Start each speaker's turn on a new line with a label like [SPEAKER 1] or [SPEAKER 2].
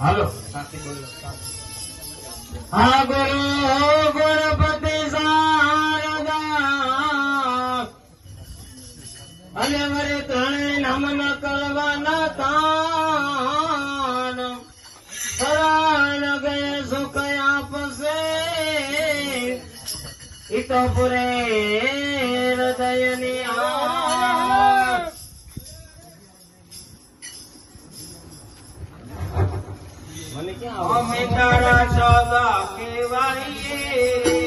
[SPEAKER 1] હાલો. હા, ગુરુ ગુણપતિ શારદા. અને વરે ત્રણે નમન કરવાના તાન. શરણ ગયે સુખ આપશે. ઈ તો પુરે હૃદયની
[SPEAKER 2] তারা সদা কেবাইয়ে